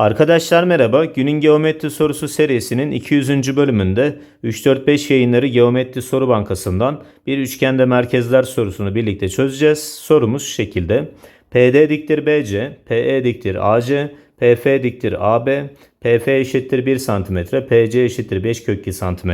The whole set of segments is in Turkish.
Arkadaşlar merhaba. Günün geometri sorusu serisinin 200. bölümünde 3-4-5 yayınları Geometri Soru Bankası'ndan bir üçgende merkezler sorusunu birlikte çözeceğiz. Sorumuz şekilde. PD diktir BC, PE diktir AC, PF diktir AB, PF eşittir 1 cm, PC eşittir 5 kök 2 cm.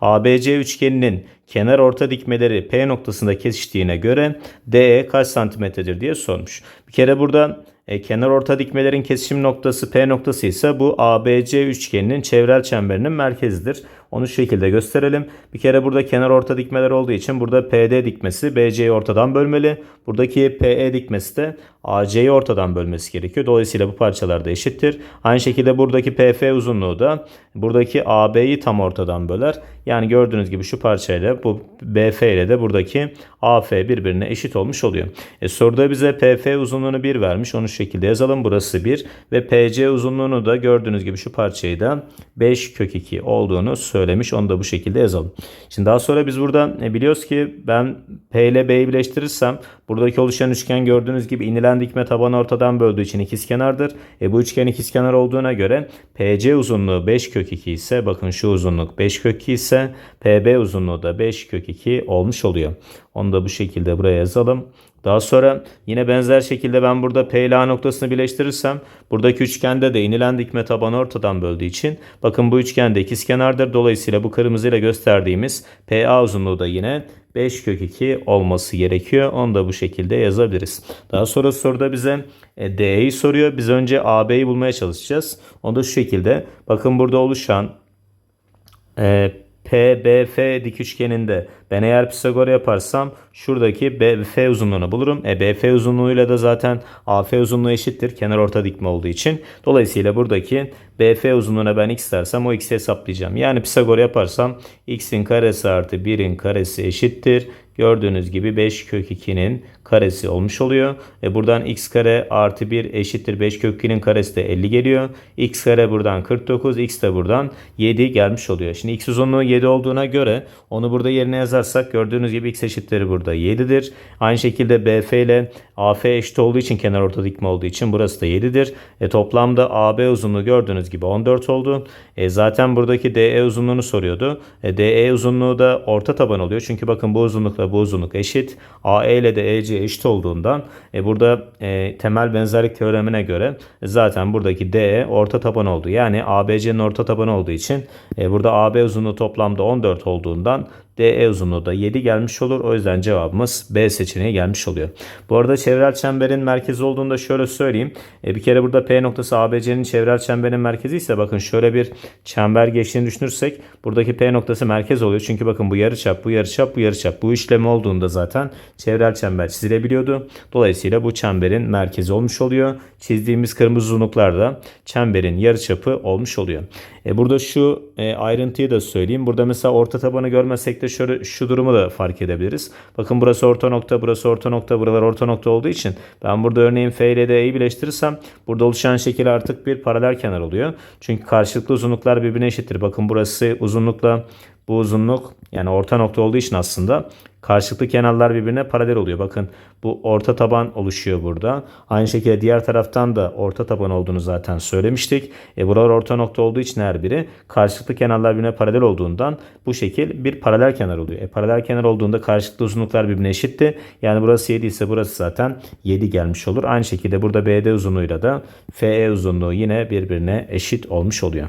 ABC üçgeninin kenar orta dikmeleri P noktasında kesiştiğine göre DE kaç santimetredir diye sormuş. Bir kere burada e, kenar orta dikmelerin kesişim noktası P noktası ise bu ABC üçgeninin çevrel çemberinin merkezidir. Onu şu şekilde gösterelim. Bir kere burada kenar orta dikmeler olduğu için burada PD dikmesi BC'yi ortadan bölmeli. Buradaki PE dikmesi de AC'yi ortadan bölmesi gerekiyor. Dolayısıyla bu parçalar da eşittir. Aynı şekilde buradaki PF uzunluğu da buradaki AB'yi tam ortadan böler. Yani gördüğünüz gibi şu parçayla bu BF ile de buradaki AF birbirine eşit olmuş oluyor. E, soruda bize PF uzunluğunu 1 vermiş. Onu şu şekilde yazalım. Burası 1 ve PC uzunluğunu da gördüğünüz gibi şu parçayı da 5 kök 2 olduğunu söylemiş. Onu da bu şekilde yazalım. Şimdi daha sonra biz burada e, biliyoruz ki ben P ile B'yi birleştirirsem buradaki oluşan üçgen gördüğünüz gibi inilen dikme tabanı ortadan böldüğü için ikizkenardır. E, bu üçgen ikizkenar olduğuna göre PC uzunluğu 5 kök 2 ise bakın şu uzunluk 5 kök 2 ise PB uzunluğu da 5 kök 2 olmuş oluyor. Onu da bu şekilde buraya yazalım. Daha sonra yine benzer şekilde ben burada P ile A noktasını birleştirirsem buradaki üçgende de inilen dikme tabanı ortadan böldüğü için bakın bu üçgende ikizkenardır. Dolayısıyla bu kırmızıyla gösterdiğimiz PA uzunluğu da yine 5 kök 2 olması gerekiyor. Onu da bu şekilde yazabiliriz. Daha sonra soruda bize e, D'yi soruyor. Biz önce AB'yi bulmaya çalışacağız. Onu da şu şekilde. Bakın burada oluşan e, PBF dik üçgeninde ben eğer Pisagor yaparsam şuradaki BF uzunluğunu bulurum. E BF uzunluğuyla da zaten AF uzunluğu eşittir. Kenar orta dikme olduğu için. Dolayısıyla buradaki BF uzunluğuna ben x dersem o x'i hesaplayacağım. Yani Pisagor yaparsam x'in karesi artı 1'in karesi eşittir. Gördüğünüz gibi 5 kök 2'nin karesi olmuş oluyor. E buradan x kare artı 1 eşittir 5 kök 2'nin karesi de 50 geliyor. x kare buradan 49, x de buradan 7 gelmiş oluyor. Şimdi x uzunluğu 7 olduğuna göre onu burada yerine yazarsak gördüğünüz gibi x eşitleri burada 7'dir. Aynı şekilde BF ile AF eşit olduğu için kenar orta dikme olduğu için burası da 7'dir. E toplamda AB uzunluğu gördüğünüz gibi 14 oldu. E zaten buradaki DE uzunluğunu soruyordu. E DE uzunluğu da orta taban oluyor. Çünkü bakın bu uzunlukla bu uzunluk eşit. AE ile de EC eşit olduğundan e, burada e, temel benzerlik teoremine göre zaten buradaki DE orta taban oldu. Yani ABC'nin orta tabanı olduğu için e, burada AB uzunluğu toplamda 14 olduğundan DE uzunluğu da 7 gelmiş olur. O yüzden cevabımız B seçeneği gelmiş oluyor. Bu arada çevrel çemberin merkezi olduğunda şöyle söyleyeyim. E, bir kere burada P noktası ABC'nin çevrel çemberin merkezi ise bakın şöyle bir çember geçtiğini düşünürsek buradaki P noktası merkez oluyor. Çünkü bakın bu yarıçap, bu yarıçap, bu yarıçap. Bu işlemi olduğunda zaten çevrel çember çizilebiliyordu. Dolayısıyla bu çemberin merkezi olmuş oluyor. Çizdiğimiz kırmızı uzunluklar da çemberin yarıçapı olmuş oluyor. E, burada şu e, ayrıntıyı da söyleyeyim. Burada mesela orta tabanı görmesek de şöyle şu durumu da fark edebiliriz. Bakın burası orta nokta, burası orta nokta, buralar orta nokta olduğu için ben burada örneğin F ile D'yi birleştirirsem burada oluşan şekil artık bir paralel kenar oluyor. Çünkü karşılıklı uzunluklar birbirine eşittir. Bakın burası uzunlukla bu uzunluk yani orta nokta olduğu için aslında karşılıklı kenarlar birbirine paralel oluyor. Bakın bu orta taban oluşuyor burada. Aynı şekilde diğer taraftan da orta taban olduğunu zaten söylemiştik. E buralar orta nokta olduğu için her biri karşılıklı kenarlar birbirine paralel olduğundan bu şekil bir paralel kenar oluyor. E paralel kenar olduğunda karşılıklı uzunluklar birbirine eşitti. Yani burası 7 ise burası zaten 7 gelmiş olur. Aynı şekilde burada BD uzunluğuyla da FE uzunluğu yine birbirine eşit olmuş oluyor.